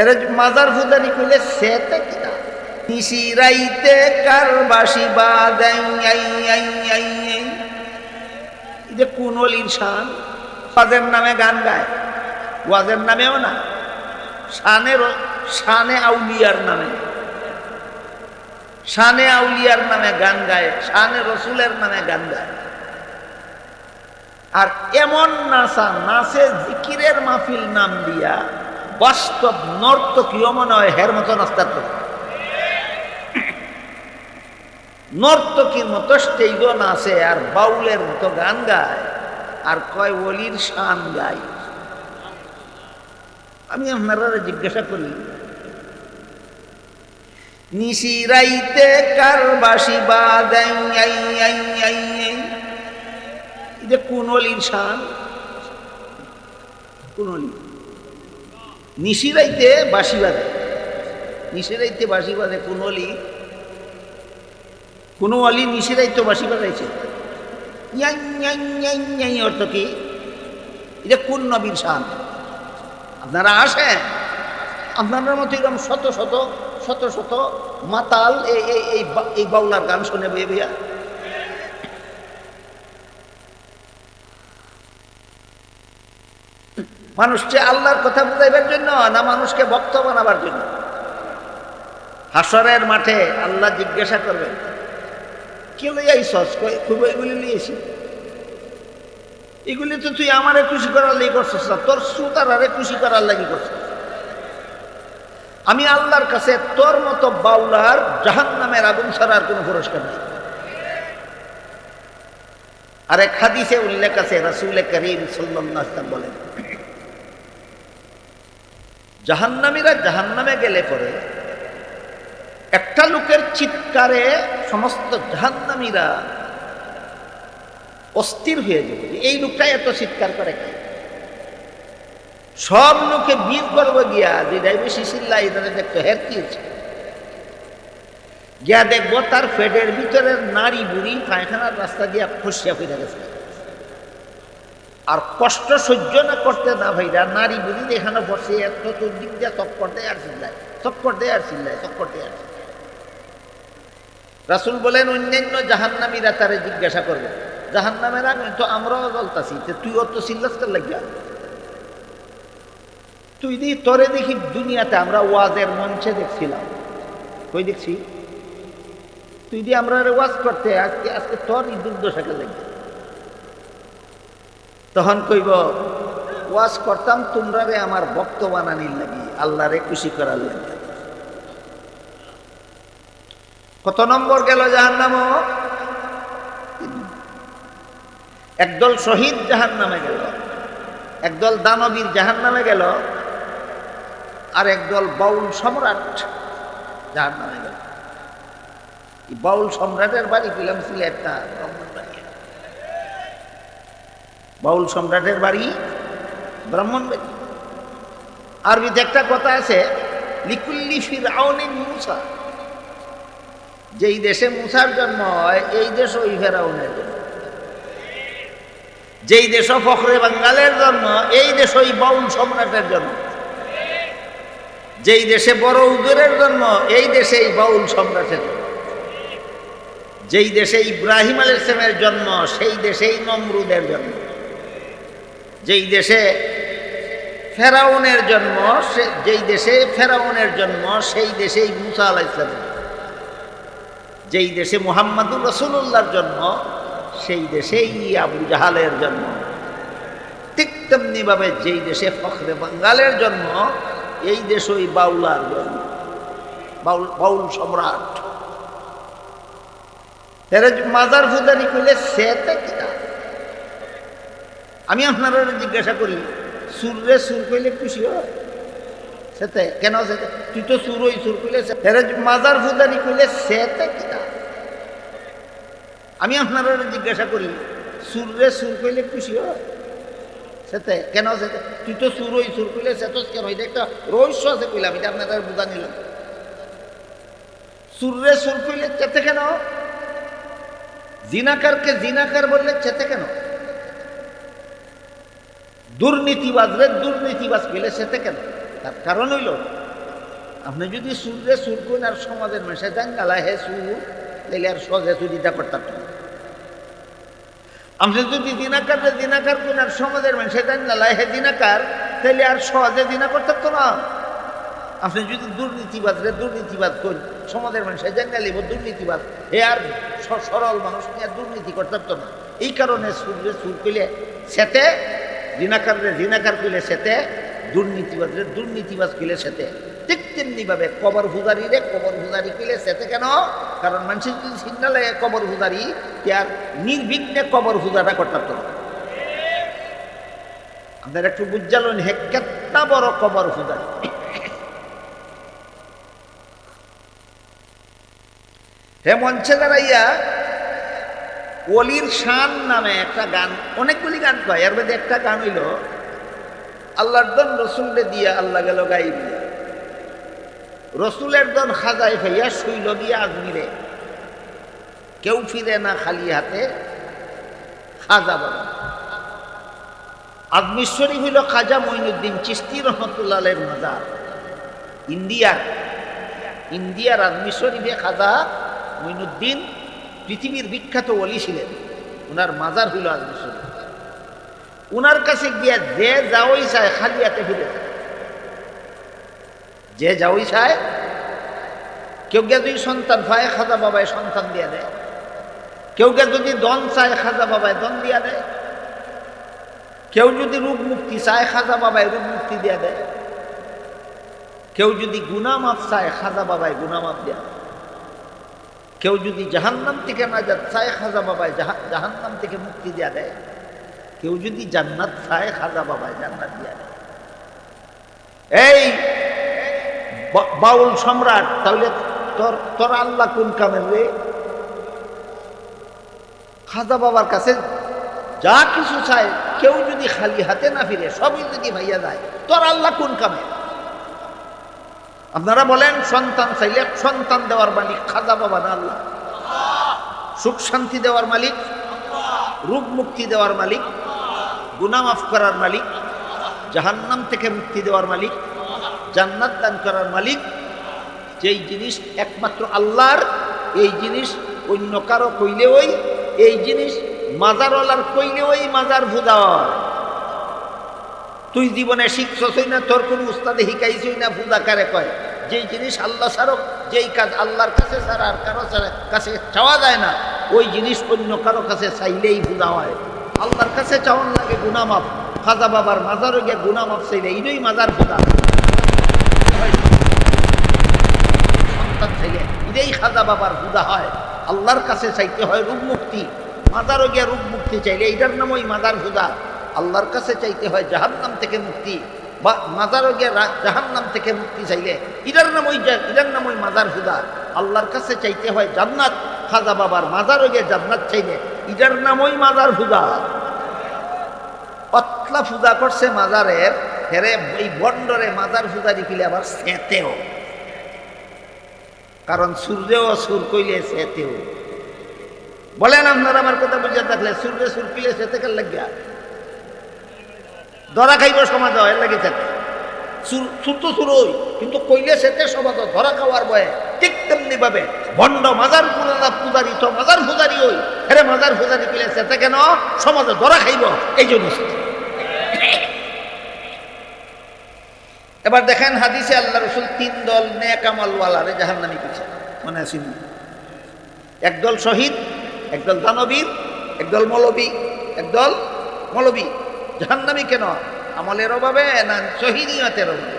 এর মাজার ফুদারি কইলে সেতে কিনা নিশি রাইতে কার বাসি বাদাই আই আই আই আই যে কুনল ইনসান, ওয়াজের নামে গান গায়। ওয়াজের নামেও না, শানের শানে আউলিয়ার নামে। শানে আউলিয়ার নামে গান গায়, শানে রসুলের নামে গান গায়। আর এমন নাসা নাচে জিকিরের মাহফিল নাম দিয়া বাস্তব নর্তকীয় মনে হয় হের মতো নাস্তার করে। নর্তকীর মতো স্টেজ নাচে, আর বাউলের মতো গান গায়, আর কয় ওলির শান গায়। আমি আপনারা জিজ্ঞাসা করি নিশি রাইতে কার বাসি যে কোন শান? কোন অলি নিশিরাইতে বাসি বাজে নিশিরাইতে বাসি বাজে কোন অলি? কোন অলি নিশিরাইতে বাসি ইয়াই অর্থ কি? এটা কোন নবীর শান? আপনারা আসেন। আপনাদের মতো এরকম শত শত শত শত মাতাল এই এই বাউলার গান শুনে বইয়ে মানুষকে আল্লাহর কথা বুঝাইবার জন্য না মানুষকে ভক্ত বানাবার জন্য। হাসরের মাঠে আল্লাহ জিজ্ঞাসা করবেন, কে লইয়া আইসস কই, খুব এগুলি লিয়েছি এগুলি তো তুই আমারে খুশি করার লাগি করছিস না, তোর সুতারারে খুশি করার লাগি করছিস। আমি আল্লাহর কাছে তোর মতো বাউলার জাহান নামের আগুন ছাড়ার কোনো পুরস্কার নেই। আর হাদিসে উল্লেখ আছে, রাসুল করিম সাল্লাম বলেন জাহান্নামীরা জাহান্নামে গেলে পরে একটা লোকের চিৎকারে সমস্ত জাহান্নামীরা অস্থির হয়ে যাবে। এই লোকটা এত চিৎকার করে কি? সব লোকে বীর করব গিয়া, যে বেশি চিল্লা এটা দেখতো হের কি? গিয়া দেখব তার পেটের ভিতরের নারী বুড়ি পায়খানার রাস্তা দিয়ে ফসিয়া ফিরে গেছে। আর কষ্ট সহ্য না করতে না ভাইরা, নারী বুঝি এখানে বসে এত দিক দিয়ে চক্কর দেয় আর চিল্লায় চক্কর দেয় আর চিল্লায় চক্কর দেয় আর রাসুল বলেন, অন্যান্য জাহান্নামীরা তারে জিজ্ঞাসা করবে, জাহান্নামের আমি তো আমরাও জ্বলতাছি তুই অত চিল্লাস্কার লাগিয়া? তুই দি, তরে দেখি দুনিয়াতে আমরা ওয়াজের মঞ্চে দেখছিলাম। কই দেখছি? তুই দি, আমরা ওয়াজ করতে, আজকে আজকে তোর দুর্দশাকে লাগবে তখন কইব, ওয়াজ করতাম তোমরা রে আমার ভক্ত বানানির লাগি আল্লাহ রে খুশি করার লাগি। কত নম্বর গেল জাহান নাম একদল শহীদ জাহান নামে গেল, একদল দানবীর জাহান নামে গেল, আর একদল বাউল সম্রাট জাহান নামে গেল বাউল সম্রাটের বাড়ি পেলাম সিলেটটা। বাউল সম্রাটের বাড়ি ব্রাহ্মণবাড়ি আরবিতে একটা কথা আছে, লিকুল্লি ফিরাউনিন মুসা। যেই দেশে মুসার জন্ম হয়, এই দেশ ওই ফেরাউনের জন্ম। যেই দেশ ফখরে বাঙ্গালের জন্ম, এই দেশ ওই বাউল সম্রাটের জন্ম। যেই দেশে বড় উদরের জন্ম, এই দেশে এই বাউল সম্রাটের জন্ম। যেই দেশে ইব্রাহিম আল ইসলামের জন্ম, সেই দেশেই নমরুদের জন্ম। যেই দেশে ফেরাউনের জন্ম, সে, যেই দেশে ফেরাউনের জন্ম, সেই দেশেই মুসা আলাহ ইসলামের জন্ম। যেই দেশে মুহাম্মাদুর রসুল্লাহর জন্ম, সেই দেশেই আবু জাহালের জন্ম। ঠিক তেমনিভাবে যেই দেশে ফখরে বাঙ্গালের জন্ম, এই দেশ ওই বাউলার জন্ম। বাউল বাউল সম্রাট। মাজার ফুদানি কইলে সেতে কিনা? আমি আপনারা জিজ্ঞাসা করি সুররে সুর কইলে খুশি হয়। সেতে, কেন সেতে? তুই তো সুর ওই সুর কইলে মাজার ফুদানি কইলে সেতে কিনা আমি আপনারা জিজ্ঞাসা করি সুররে সুর কইলে খুশি হয়? সেতে, কেন সেতে? তুই তো সুর ওই সুর কইলে সে তো কেন? এটা একটা রহস্য আছে কইলাম, এটা আপনারা বোঝা নিলাম। সুররে সুর কইলে চেতে কেন? জিনাকারকে জিনাকার বললে চেতে কেন? দুর্নীতিবাজরে দুর্নীতিবাজ পেলে সেতে কেন তার কারণ হইল, আপনি যদি সুরে সুর কোন আর সমাজের মেশে যান গালা হে সুর তাহলে আর সহজে চুরিটা করতাম আপনি যদি দিনাকার দিনাকার কোন আর সমাজের মেশে যান গালা হে দিনাকার তাহলে আর সহজে দিনা করতাম না। আপনি যদি দুর্নীতিবাদ রে দুর্নীতিবাদ করেন সমাজের মানুষের জাঙ্গালিব দুর্নীতিবাদ এ আর সরল মানুষ নিয়ে দুর্নীতি করতে না। এই কারণে সুরে সুর কইলে সেতে ঋণাকার রে ঋণাকার কইলে সেতে দুর্নীতিবাদ রে দুর্নীতিবাদ কইলে সেতে। ঠিক তেমনিভাবে কবর হুজারি রে কবর হুজারি কইলে সেতে কেন? কারণ মানুষের যদি লাগে কবর হুজারি তে আর নির্বিঘ্নে কবর হুজারা করতে পারতো আপনার একটু বুঝালেন হে কেতটা বড় কবর হুজারি হে মঞ্চে দাঁড়াইয়া অলির শান নামে একটা গান, অনেকগুলি গান কয়, এর মধ্যে একটা গান হইল, আল্লাহর দন রসুলরে দিয়া আল্লাহ গেল গাই দিয়া। রসুলের দন খাজাই ফাইয়া শুইল গিয়া আজমিরে কেউ ফিরে না খালি হাতে, খাজা বাবা আজমির শরীফ হইল খাজা মঈনুদ্দিন চিস্তি রহমতুল্লাহের মাজার। ইন্ডিয়ার ইন্ডিয়ার আজমির শরীফে খাজা মঈনুদ্দিন পৃথিবীর বিখ্যাত অলি ছিলেন। ওনার মাজার হইল শরীফ ওনার কাছে গিয়া যে যাওই চায় খালি হাতে ফিরে। যে যাওই চায়, কেউ গে যদি সন্তান পায়, খাজা বাবায় সন্তান দিয়া দেয়। কেউ গে যদি দন চায়, খাজা বাবায় দন দিয়া দেয়। কেউ যদি রূপ মুক্তি চায়, খাজা বাবায় রূপ মুক্তি দিয়া দেয়। কেউ যদি গুনামাপ চায়, খাজা বাবায় গুনামাপ দেয়া দেয়। কেউ যদি জাহান্নাম থেকে না যা চায় খাজা বাবায় জাহা- জাহান্নাম থেকে মুক্তি দেয়া দেয়। কেউ যদি জান্নাত, চায় খাজা বাবায় জান্নাত দেয়া দেয়। এই বাউল সম্রাট, তাহলে তোর তোর আল্লাহ কোন কামের রে? খাজা বাবার কাছে যা কিছু চায়, কেউ যদি খালি হাতে না ফিরে, সবই যদি ভাইয়া যায়, তোর আল্লাহ কোন কামে আপনারা বলেন, সন্তান চাইলে সন্তান দেওয়ার মালিক, খাজা বাবা না আল্লাহ। সুখ শান্তি দেওয়ার মালিক রূপ মুক্তি দেওয়ার মালিক, গুনাহ মাফ করার মালিক, জাহান্নাম থেকে মুক্তি দেওয়ার মালিক, জান্নাত দান করার মালিক, যেই জিনিস একমাত্র আল্লাহর, এই জিনিস অন্য কারও কইলে ওই, এই জিনিস মাজার মাজারওয়ালার কইলে ওই মাজার ভুদা। তুই জীবনে শিখছই না, তোর কোনো উস্তাদে শিখাইছই না, ভুদা কারে কয়? যেই জিনিস আল্লাহ ছাড়ক, যেই কাজ আল্লাহর কাছে ছাড়া আর কারও কাছে চাওয়া যায় না, ওই জিনিস অন্য কারও কাছে চাইলেই ভুদা হয়। আল্লাহর কাছে চাওয়ান লাগে গুনামাপ খাজা বাবার মাজারও গিয়ে গুনামাপ চাইলে এইটাই মাজার ভুদা সন্তান খাজা বাবার হুদা হয়। আল্লাহর কাছে চাইতে হয় রূপ মুক্তি। মাদারও গিয়া রূপ মুক্তি চাইলে এইটার নাম ওই মাদার হুদা আল্লাহর কাছে চাইতে হয় জাহান্নাম থেকে মুক্তি। বা মাজারও গিয়া জাহান্নাম থেকে মুক্তি চাইলে। এটার নাম ওই এটার নাম ওই মাজার হুদা। আল্লাহর কাছে চাইতে হয় জান্নাত। খাজা বাবার মাজারও গিয়ে জান্নাত চাইলে এটার নাম ওই মাজার হুদা। পতলা পূজা করছে মাজারের হেরে এই বন্ডরে মাজার পূজারি কিলে আবার সেতেও। কারণ সূর্যও সুর কইলে সেতেও। বলেন আপনারা আমার কথা বুঝে থাকলে সূর্য সুর কিলে সেতে কার লাগিয়া? ধরা খাইব সমাজ, এর লাগি থাকে সুর তো সুর কিন্তু কইলে সেতে সমাজ, ধরা খাওয়ার বয়ে, ঠিক তেমনি ভাবে। ভণ্ড মাজার পূজা পূজারি তো মাজার পূজারি ওই হেরে মাজার পূজারি কিলে সেতে কেন সমাজে ধরা খাইব, এই জন্য এবার দেখেন হাদিসে আল্লাহ রসুল তিন দল নেকামালওয়ালারে জাহান্নামি কিছু মনে আছেন একদল শহীদ একদল দানবীর একদল মৌলবী একদল মৌলবী। জাহান্নামি কেন? আমলের অভাবে না শহীদিয়তের অভাবে?